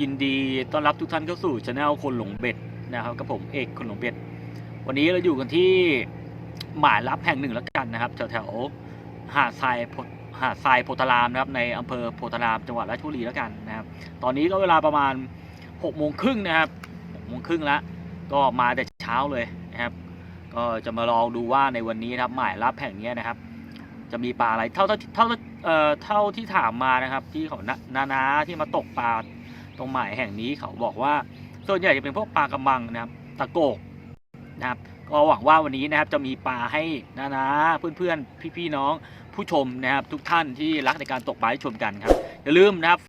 ยินดีต้อนรับทุกท่านเข้าสู่ช anel คนหลงเบ็ดนะครับกับผมเอกคนหลงเบ็ด วันนี้เราอยู่กันที่หมายรับแห่งหนึ่งแล้วกันนะครับแถวแถวๆหาดทรายโพหาดทรายโพธารามนะครับในอำเภอโพธารามจังหวัดราชบุรีแล้วกันนะครับ ตอนนี้ก็เวลาประมาณ6กโมงครึ่งนะครับหกโมงครึ่งแล้วก็มาแต่เช้าเลยนะครับ ก็จะมาลองดูว่าในวันนี้นะครับหมายรับแห่งนี้นะครับ จะมีปลาอะไรเท่าเท่าเท่าเท่าที่ถามมานะครับ ที่เขานานานาที่มาตกปลา ตรงหมายแห่งนี้เขาบอกว่า ส่วนใหญ่จะเป็นพวกปลากระมังนะครับตะโกกนะครับก็หวังว่าวันนี้นะครับจะมีปลาให้นานาเพื่อนๆพี่ๆน้องผู้ชมนะครับทุกท่านที่รักในการตกปลาให้ชมกันครับอย่าลืมนะครับ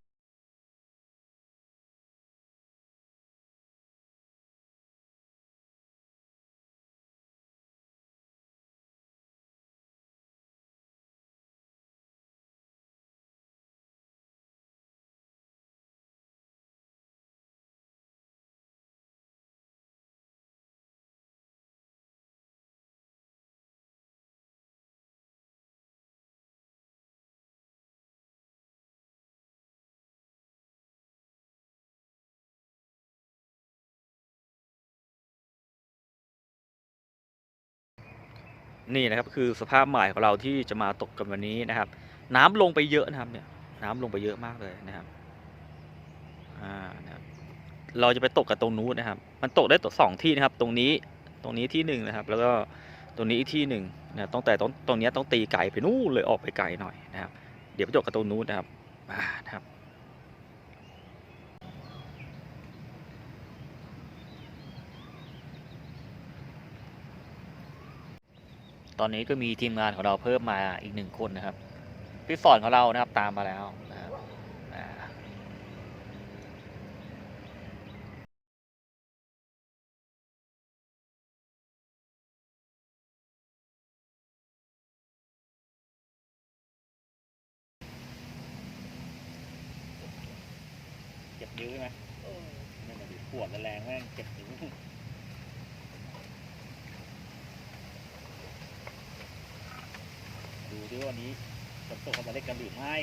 นี่นะครับคือสภาพใหมายของเราที่จะมาตกกันวันนี้นะครับ น้ำลงไปเยอะนะครับเนี่ยน้ำลงไปเยอะมากเลยนะครับอ่านะครับเราจะไปตกกันตรงนู้นนะครับ มันตกได้ตกสองที่นะครับ ตรงนี้ตรงนี้ที่หนึ่งนะครับ แล้วก็ตรงนี้อีกที่หนึ่งนะต้องแต่ตรงตรงนี้ต้องตีไก่ไปนู่นเลยออกไปไกลหน่อยนะครับ เดี๋ยวไปตกกันตรงนู้นนะครับอ่านะครับ ตอนนี้ก็มีทีมงานของเราเพิ่มมาอีกหนึ่งคนนะครับพี่สอนของเรานะครับตามมาแล้วนะครับอ่าเจ็บนิ้วใช่ไหมนั่นแหละดิปวดแรงแม่งเจ็บนิ้ว ดูดิว่าวันนี้ฝนตกเขาจะเล่นกันหรือไม่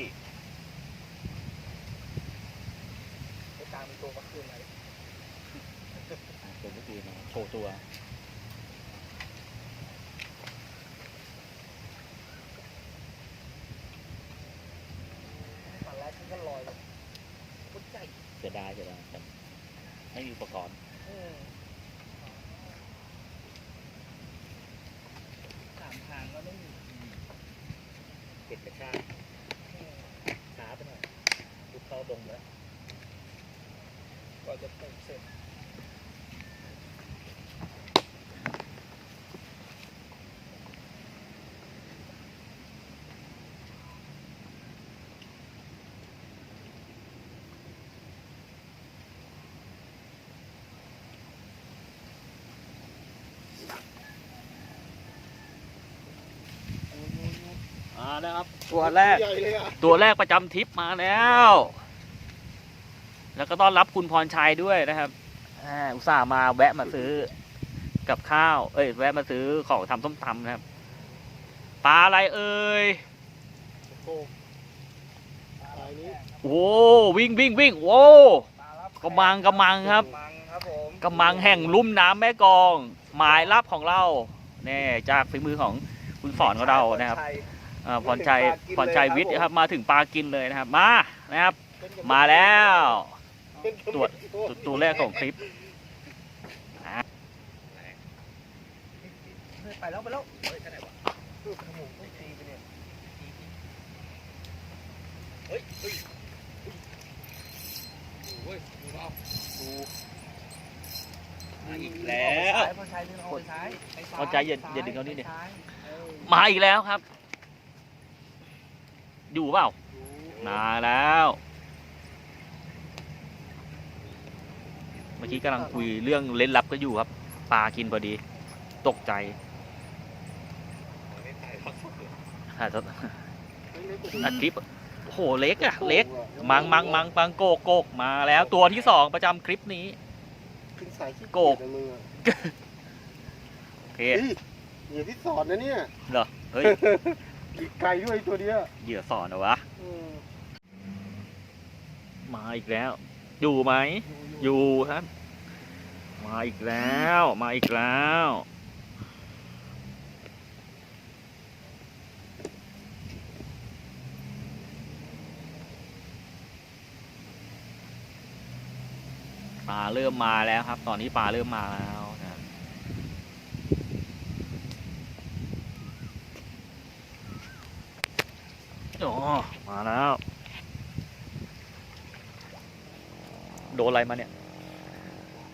ไปตามตัวเมื่อคืนเลยอะตัวเมื่อกี้มาโชว์ตัว ตอนแรกฉันก็ลอยเลยพุทธใจเสียดายเสียดายแต่ไม่มีอุปกรณ์อืมสามทางก็ไม่มี เก็บกระชากช้าไปหน่อยลุกเข้าดงแล้วกว่าจะตกเสร็จ มาแล้วครับ ตัวแรก ใหญ่เลยอะตัวแรกประจำทริปมาแล้ว แล้วก็ต้อนรับคุณพรชัยด้วยนะครับอ่าอุตส่าห์มาแวะมาซื้อกับข้าว เอ้ย แวะมาซื้อของทำส้มตำนะครับ ปลาอะไรเอ่ย โอ้อะไรนี้โอ้วิ่งวิ่งวิ่งโว้ปลารับกำมังกำมังครับกำมังครับผมกำมังแห่งลุ่มน้ำแม่กลอง หมายลับของเราแน่จากฝีมือของคุณสอนของเรานะครับชัย อ่าพรชัยพรชัยวิทย์นะครับมาถึงปลากินเลยนะครับ มานะครับ มาแล้วตัวตัวตัวแรกของคลิปไปแล้วไปแล้วเฮ้ยไปไหนวะเออขโมยต้องตีไปเนี่ยเฮ้ยเฮ้ยโอ้ยดูเอาดูมาอีกแล้วพอใช้ดึงเอาไปใช้ไปซ้พอใจอย่าอย่าดึงเอานี่ดิไปซ้ยเออมาอีกแล้วครับ อยู่เปล่าดูมาแล้ว เมื่อกี้กำลังคุยเรื่องเล่นลับก็อยู่ครับ ปลากินพอดี ตกใจอะอัดคลิปโอ้โหเล็กอะเล็ก มังมังมังปังโกกโกกมาแล้วตัวที่สองประจำคลิปนี้ขึ้นสายขี้โกกเยจนะมึงอะโอเคเฮ้ยเหยื่อที่สอนนะเนี่ยเหรอเฮ้ยอีก ไกลด้วยตัวเนี้ยเหยื่อสอนเหรอวะ อืมมาอีกแล้ว อยู่ไหม อยู่ครับ มาอีกแล้ว มาอีกแล้ว ปลาเริ่มมาแล้วครับ ตอนนี้ปลาเริ่มมาแล้วนะครับโอ้มาแล้ว โดน อะไรมาเนี่ย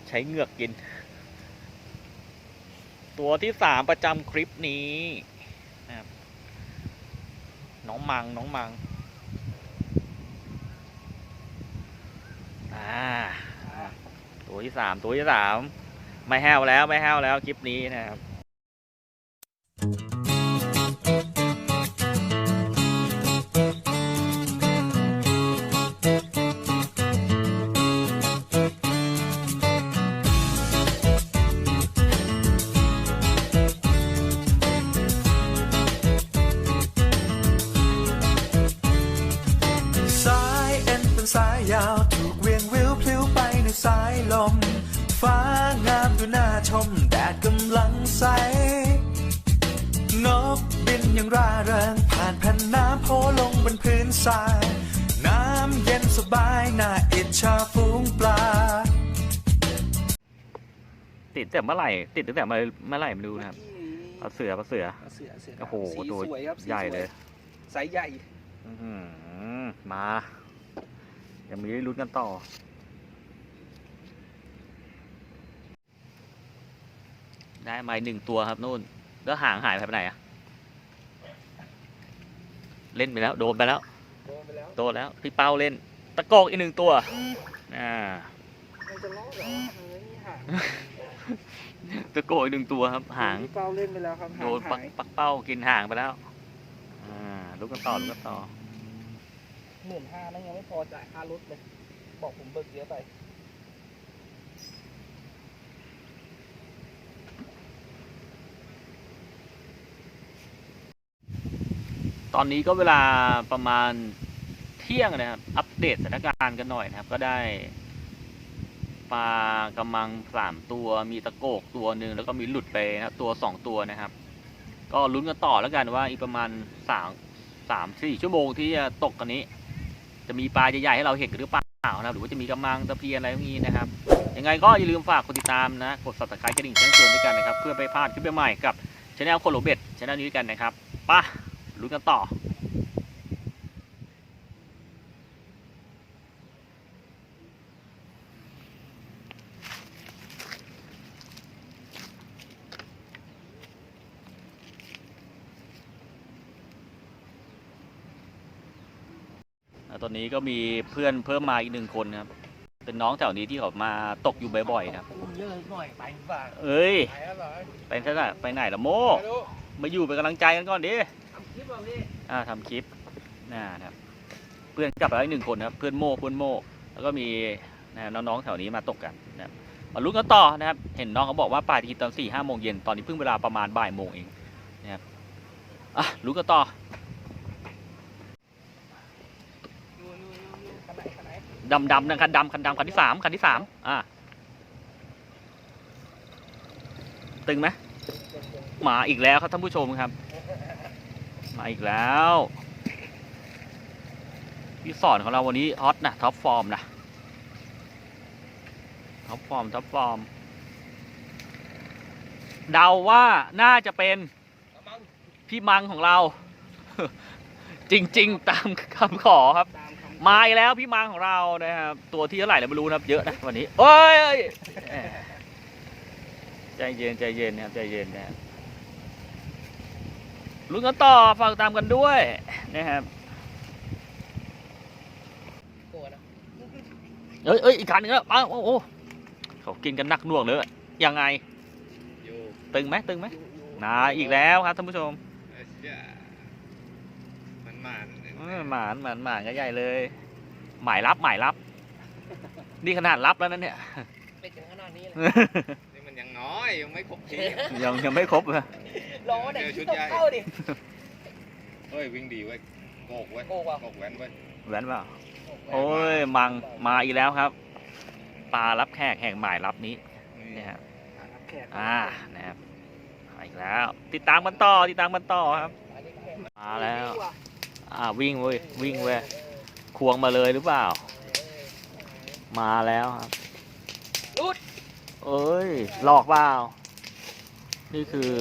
ใช้เหงือกกิน ตัวที่สามประจำคลิปนี้นะครับน้องมังน้องมังอ่าตัวที่สามตัวที่สามไม่แห้วแล้วไม่แห้วแล้วคลิปนี้นะครับ สายลม ฟ้างามดูน่าชมแดดกำลังใส นกบินอย่างร่าเริงผ่านแผ่นน้ำโผล่ลงบนพื้นทราย น้ำเย็นสบายน่าอิจฉาฝูงปลา ติดแต่เมื่อไหร่ ติดตั้งแต่เมื่อเมื่อไหร่ไม่รู้นะครับปลาเสือปลาเสือ เสือเสือโอ้โหสีตัวสวยครับสีใหญ่สวเลยไซส์ใหญ่ อื้อหือมายังมีได้ลุ้นกันต่อ ได้มาอีกหนึ่งตัวครับนู่น แล้วหางหายไปไหนอะเล่นไปแล้วโดนไปแล้ว โดนไปแล้ว โดนแล้ว พี่เป้าเล่น ตะโกกอีกหนึ่งตัว อ่ามันจะล้อเหรอเฮ้ยหางตะโกกอีกหนึ่งตัวครับหางพี่เป้าเล่นไปแล้วครับหาโดงนปักหายปักเป้ากินหางไปแล้ว อ่าลุกกันต่อลุกกันต่อหมื่นห้านั่นยังไม่พอจ่ายค่ารถเลย บอกผมเบิกเยอะไป ตอนนี้ก็เวลาประมาณเที่ยงนะครับ อัปเดตสถานการณ์กันหน่อยนะครับ ก็ได้ปลากระมังสามตัวมีตะโกกตัวหนึ่งแล้วก็มีหลุดไปนะครับตัวสองตัวนะครับ ก็ลุ้นกันต่อแล้วกันว่าอีกประมาณสามสามสี่ชั่วโมงที่จะตกกันนี้ จะมีปลาใหญ่ๆให้เราเห็นหรือเปล่านะครับหรือว่าจะมีกระมังตะเพียนอะไรพวกนี้นะครับยังไงก็อย่าลืมฝากกดติดตามนะ กด subscribe กระดิ่งแจ้งเตือนด้วยกันนะครับ เพื่อไม่พลาดคลิปใหม่กับช anel คนโรเบ็ดช anel นี้ด้วยกันนะครับไป่ะ ลุ้นกันต่ออ่าตอนนี้ก็มีเพื่อนเพิ่มมาอีกหนึ่งคนนะครับ เป็นน้องแถวนี้ที่เขามาตกอยู่บ่อยๆนะครับอุ้มเยอะหน่อยไปดีกว่าเอ้ยไปแล้วเหรอไปไหนไปไหนละโมไปดูมาอยู่เป็นกำลังใจกันก่อนดิทำ คลิปเอาพี่อ่าทำคลิปนะครับ เพื่อนกลับมาแล้วอีกหนึ่งคนนะครับ เพื่อนโม่เพื่อนโม่แล้วก็มีนะน้องๆแถวนี้มาตกกันนะครับมาลุ้นกันต่อนะครับ เห็นน้องเขาบอกว่าปลาจะกินตอนสี่ห้าโมงเย็นตอนนี้เพิ่งเวลาประมาณบ่ายโมงเองนะครับอะลุ้นกันต่อดูดูดูดูคันไหนคันไหนดำดำนะคันดำคันดำคันที่สามคันที่สามอ่าตึงไหม หมาอีกแล้วครับท่านผู้ชมครับ มาอีกแล้วพี่สอนของเราวันนี้ฮอตนะท็อปฟอร์มนะท็อปฟอร์มท็อปฟอร์มเดาว่าน่าจะเป็นพี่มังของเรา จริง ๆ ตามคำขอครับ มาอีกแล้วพี่มังของเรานะครับตัวที่เท่าไหร่เราไม่รู้นะครับ เยอะนะวันนี้โอ้ยใจเย็นใจเย็นนะครับใจเย็นนะครับ ลุ้นกันต่อฝากตามกันด้วยนะครับโกรธนะเอ้ยเอ้ยอีกคันหนึงแล้วอ้าวโอ้โหเขากินกันหนักหน่วงเลยยังไงอยู่ตึงไหมตึงไหมอยู่อยู่นาอีกแล้วครับท่านผู้ชมเอ้ยเจ้ามันมันเออหมานหมานหมานกันใหญ่เลย หมายรับหมายรับ นี่ขนาดรับแล้วนั่นเนี่ยเป็นถึงขนาดนี้เลยนี่มันยังน้อยยังไม่ครบทีมยังยังไม่ครบเลย รอไหนเจอชุที่ดต้องใหญ่เข้าดิ เฮ้ยวิ่งดีเว้ยโกกเว้ยโกกว่ะ โกกแว้นเว้ยแหวนเปล่า โอ้ยมังมาอีกแล้วครับ ปลารับแขกแห่งหมายรับนี้เนี่ยครับแขกอ่านะครับมาอีกแล้ว ติดตามกันต่อติดตามกันต่อครับ มาแล้ว อ่าวิ่งเว้ยวิ่งเว้ยควงมาเลยหรือเปล่า มาแล้วครับรุดเอ้ยหลอกเปล่า นี่คือ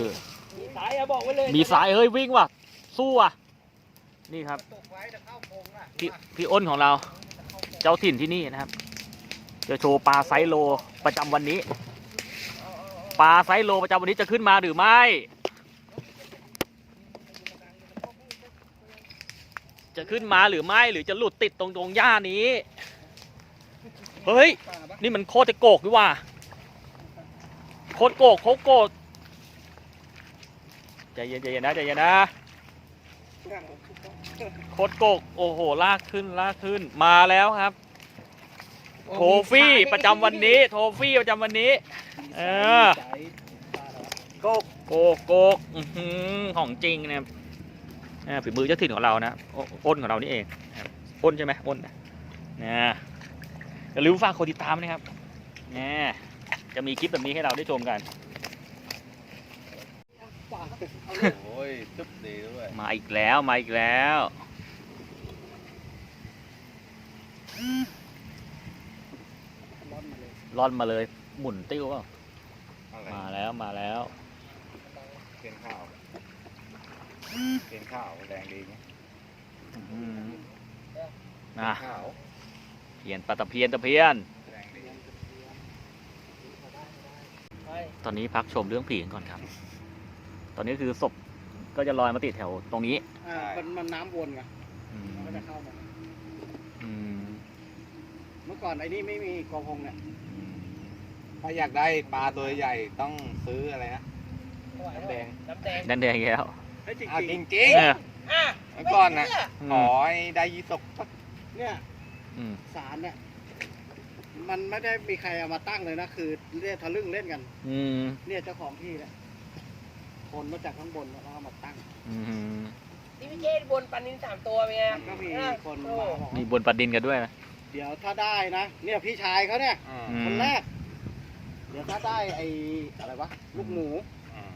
มีสายอะบอกไว้เลยมีสายเฮ้ยวิ่งว่ะ สู้ว่ะ นี่ครับตกไว้จะเข้าโพงอะพี่พี่อ้นของเรา เจ้าถิ่นที่นี่นะครับ จะโชว์ปลาไซส์โลประจำวันนี้ ปลาไซส์โลประจำวันนี้จะขึ้นมาหรือไม่ จะขึ้นมาหรือไม่หรือจะหลุดติดตรงตรงหญ้านี้ เฮ้ย นี่มันโคตรจะโกกดีว่าโคตรโกกโคตรโกก ใจเย็นใจเย็นนะใจเย็นนะโคตรโกกโอ้โห ลากขึ้นลากขึ้นมาแล้วครับ โทฟี่ประจำวันนี้ โทฟี่ประจำวันนี้ เออ โกกโกกโกกอื้อหือของจริงนะครับเออฝีมือเจ้าถิ่นของเรานะโออ้นของเรานี่เองนะครับอ้นใช่ไหมอ้นนะนะอย่าลืมฝากกดติดตามนะครับนะจะมีคลิปแบบนี้ให้เราได้ชมกัน โอ้ยตึ๊บดีด้วยมาอีกแล้วมาอีกแล้วร่อนมาเลยหมุนติ้วเปล่าอะไรมาแล้วมาแล้วเป็นข้าวเป็นข้าวแรงดีไงอื้อหือเป็นนะ ข้าวเพียนปลาตะเพียนตะเพียน แรงดี ตอนนี้พักชมเรื่องผีกันก่อนครับ ตอนนี้คือศพก็จะลอยมาติดแถวตรงนี้ อ่ามันมันน้ำวนไงอืมมันก็จะเข้ามาอืมเมื่อก่อนไอ้นี่ไม่มีกองพงเนี่ยอืมถ้าอยากได้ปลาตัวใหญ่ต้องซื้ออะไรนะ น้ำแดง น้ำแดงนั่นแดงอีกแล้วไอ้ยจริงอะๆจริงจริงเอออะเมื่อก่อนนะอืขมอให้ได้ยี่สกสักเนี่ยอืมสารเนี่ยมันไม่ได้มีใครเอามาตั้งเลยนะ คือเรียกทะลึ่งเล่นกัน อืมเนี่ยเจ้าของที่เนี่ย คนมาจากข้างบนแล้วเอามาตั้ง อืมนี่พี่เจดบนปันนินสามตัวเป็นไงมันก็มีเออคนโอ้มาบอกมีว่าบนปลาดินกันด้วยนะเดี๋ยวถ้าได้นะ เนี่ยพี่ชายเขาเนี่ยอืมอืมคนแรก เดี๋ยวถ้าได้ไอ้อะไรวะลูกหมูอืม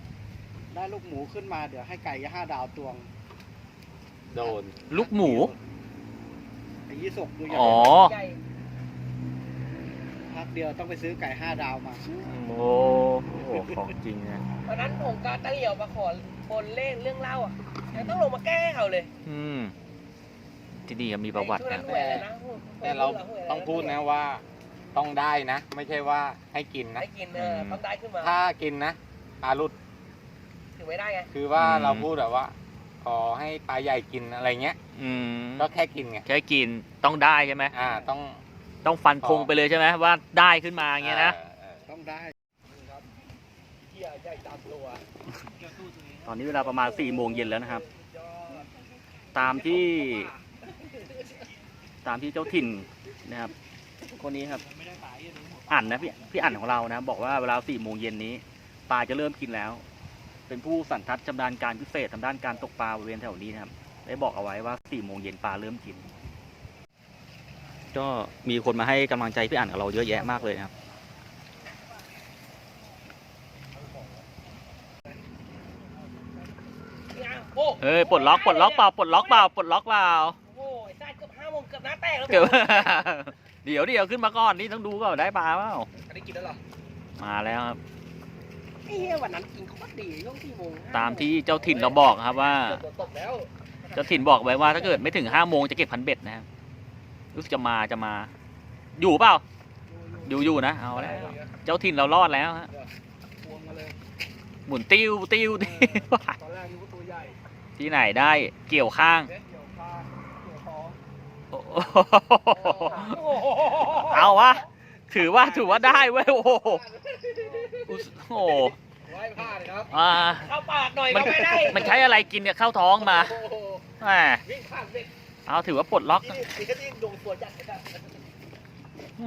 ได้ลูกหมูขึ้นมาเดี๋ยวให้ไก่ห้าดาวตวงโดน ลูกหมู ไอ้ยี่สกตัวใหญ่อ๋อ ใหญ่ พักเดียวต้องไปซื้อไก่ห้าดาวมา โอ้โหของจริงนะตอนนั้นผมกาตะเหลียวมาขอคนเล่นเรื่องเล่าอะยังต้องลงมาแก้ให้เขาเลยอืมที่นี่มีประวัติช่วงนั้นะนหวยอะไรนะแต่เราต้องพูดนะว่าต้องได้นะ ไม่ใช่ว่าให้กินนะ ให้กินเออต้องได้ขึ้นมาถ้ากินนะปลาหลุดถือไม่ได้ไง คือว่าอืม เราพูดแบบว่า ขอให้ปลาใหญ่กินอะไรเงี้ย อืมก็แค่กินไง แค่กินต้องได้ใช่ไหม อ่า ต้อง ต้องฟันธงไปเลยใช่ไหมว่าได้ขึ้นมาอย่างเงี้ยนะออเออต้องได้เที่ยใหญ่ตามตัวตอนนี้เวลาประมาณ4ี่โมงเย็นแล้วนะครับ ตามที่ ตามที่เจ้าถิ่นนะครับ คนนี้ครับอ่านนะพี่พี่อ่านของเรานะ บอกว่าเวลาสี่โมงเย็นนี้ปลาจะเริ่มกินแล้ว เป็นผู้สันทัดชำนาญการพิเศษทางด้านการตกปลาบริเวณแถวนี้นะครับ ได้บอกเอาไว้ว่าสี่โมงเย็นปลาเริ่มกิน ก็มีคนมาให้กำลังใจพี่อ่านกับเราเยอะแยะมากเลยนะครับโอ้เอ้ยปลดล็อกปลดล็อกเปล่าปลดล็อกเปล่าปลดล็อกเปล่าโอ้ยซ่าเกือบห้าโมงเกือบหน้าแตกแล้วเกือบเดี๋ยวเดี๋ยวขึ้นมาก่อนนี่ต้องดูก่อนได้ปลาเปล่าได้กินแล้วเหรอมาแล้วครับไอ้เหี้ยวันนั้นกินโคตรดีช่วงสี่โมงตามที่เจ้าถิ่นเราบอกครับว่าเกือบตกแล้วเจ้าถิ่นบอกไว้ว่าถ้าเกิดไม่ถึงห้าโมงจะเก็บพันเบ็ดนะครับ รู้สึกจะมาจะมา อยู่เปล่า อยู่อยู่นะ เอาแล้ว เจ้าถิ่นเรารอดแล้วฮะ พวงมาเลยหมุนติ้วติ้วติ้วตอนแรกนึกว่าตัวใหญ่ที่ไหนได้ เกี่ยวข้าง เด็กเกี่ยวปลาเกี่ยวท้องโอ้โหเอาวะ ถือว่าถือว่าได้เว้ย โอ้โหอุสโอ้โหไว้ผ้าเลยครับอ่าเข้าปากหน่อยมันก็ไม่ได้มันใช้อะไรกินเนี่ยเข้าท้องมาโอ้โหแหม วิ่งผ่านเด็ก เอาถือว่าปลดล็อก นี่นี่ก็ยิ่งดงตัวจัดเลยนะ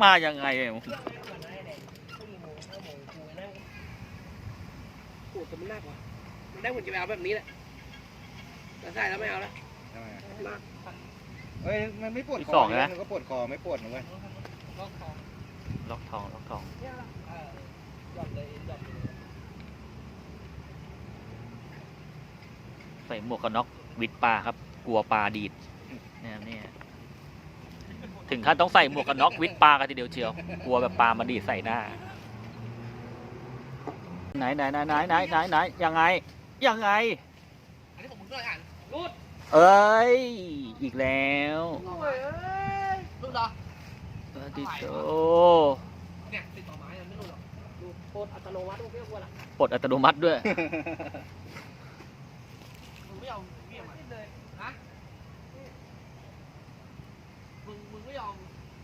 มายังไงเนี่ยปวดแต่มันหนักว่ะมันได้ผลจะไปเอาแบบนี้แหละแต่ใส่แล้วไม่เอาแล้วทำไมมากเอ้ยมันไม่ปวดอีกคสอองนะ มันก็ปวดคอไม่ปวดนะเว้ยล็อกทองล็อกทองเนี่ยเออหย่อนเลยหย่อนเลยใส่หมวกกันน็อกวิดปลาครับ กลัวปลาดีด นะครับเนี่ยถึงขั้นต้องใส่หมวกกันน็อกวิดปลากันทีเดียวเชียว กลัวแบบปลามาดีดใส่หน้า ไหนไหนไหนไหนไหนไหนไหนยังไง ยังไง อันนี้ของมึงด้วยอ่านรูดเอ้ย อีกแล้วโอ้ยเอ้ยรูดเหรอเออดิโตเนี่ยติดต่อไม้มันไม่รูดหรอกรูดโคตรอัตโนมัติไม่ต้องกลัวหรอกปลดอัตโนมัติด้วย มึงไม่ยอมเวี่ยงมาเลยฮะมึงมึงไม่ ยอม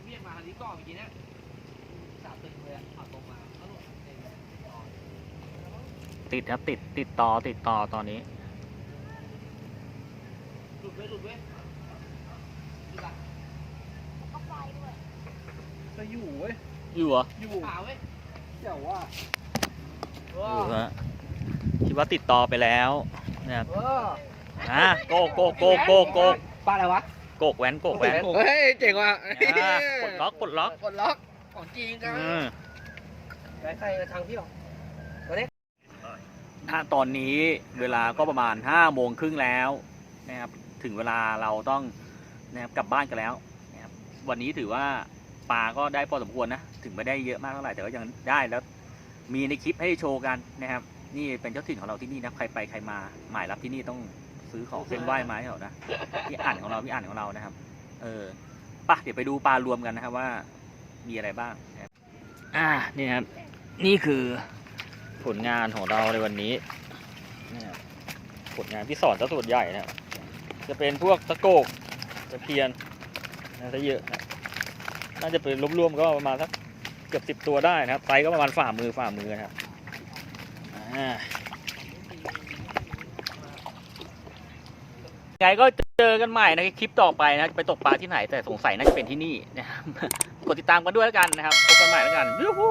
เวี่ยงมาทางนี้ก่อนเมื่อกี้เนี่ยสามตึงเลยอะเอาตรงมาแล้วหลุดเองเลยต่อติดครับติดติดต่อติดต่อตอนนี้ หลุดเว้ยหลุดเว้ยหลุดอะจะอยู่เว้ย อยู่เหรออยู่ขาเว้ยเดี๋ยวว่าอยู่ฮะคิดว่าติดต่อไปแล้วนะครับเอออะโกกโกกโกกโกกโกกปลาอะไรวะ โกกแหวนโกกแหวนเฮ้ยเจ๋งว่ะอะปลดล็อกปลดล็อกกดล็อกของจริงกันอืมใครใครทางพี่หรอณตอนนี้เวลาก็ประมาณห้าโมงครึ่งแล้วนะครับถึงเวลาเราต้องนะครับกลับบ้านกันแล้วนะครับวันนี้ถือว่าปลาก็ได้พอสมควรนะ ถึงไม่ได้เยอะมากเท่าไหร่แต่ก็ยังได้แล้ว มีในคลิปให้โชว์กันนะครับ นี่เป็นเจ้าถิ่นของเราที่นี่นะใครไปใครมาหมายรับที่นี่ต้อง ซื้อของเส้นไหว้ไม้เขานะพี่อ่านของเราพี่อ่านของเรานะครับ เออปะเดี๋ยวไปดูปลารวมกันนะครับว่า มีอะไรบ้างอ่านี่ครับ นี่คือผลงานของเราในวันนี้นะครับผลงานที่สอนซะส่วนใหญ่นะครับจะเป็นพวกตะโกกตะเพียนนะซะเยอะนะน่าจะเป็นรวมๆก็ประมาณสักเกือบสิบตัวได้นะครับไซส์ก็ประมาณฝ่ามือฝ่ามือนะครับอ่า ไงก็เจอกันใหม่ในคลิปต่อไปนะไปตกปลาที่ไหนแต่สงสัยน่าจะเป็นที่นี่นะครับกดติดตามกันด้วยแล้วกันนะครับพบกันใหม่แล้วกันยูฮู